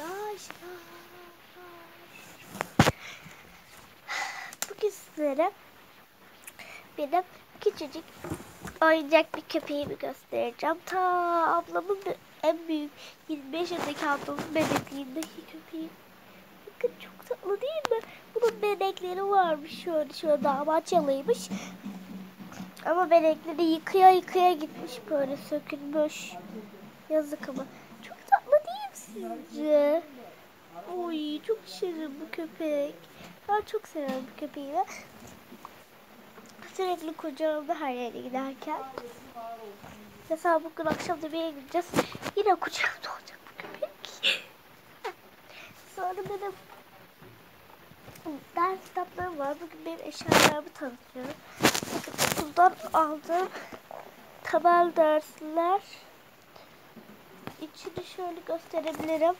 arkadaşlar. Bugün sizlere benim küçücük oyuncak bir köpeğimi göstereceğim. Ta ablamın en büyük 25 yaşındaki ablamın bebekliğindeki köpeğim. Bakın çok tatlı değil mi? Bunun benekleri varmış şöyle şöyle damatçalıymış. Ama benekleri yıkaya yıkaya gitmiş böyle sökülmüş. Yazık ama. Sizce? Oy çok şirin bu köpek. Ben çok seviyorum bu köpeği sürekli kucağımda her yere giderken. Mesela bugün akşam da bir gideceğiz. Yine kucağımda olacak bu köpek. Sonra benim ders kitaplarım var. Bugün benim eşyalarımı tanıtıyorum. Bakın okuldan aldığım temel dersler. İçini şöyle gösterebilirim.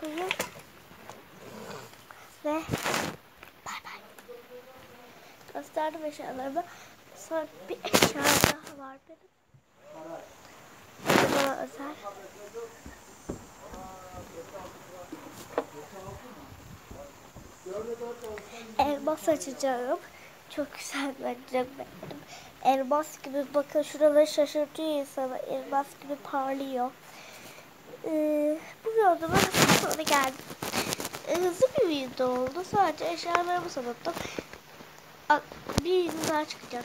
Koyayım. Ve bay bay. Gösterdim eşyalarımı. Sonra bir eşya daha var benim. Bana özel. Elmas açacağım. Çok güzel bence. Elmas gibi bakın şuraları şaşırtıyor insanı. Elmas gibi parlıyor. Ee, bu videoda sonra geldim. Ee, hızlı bir video oldu. Sadece eşyalarımı sanıttım. Bir daha çıkacağım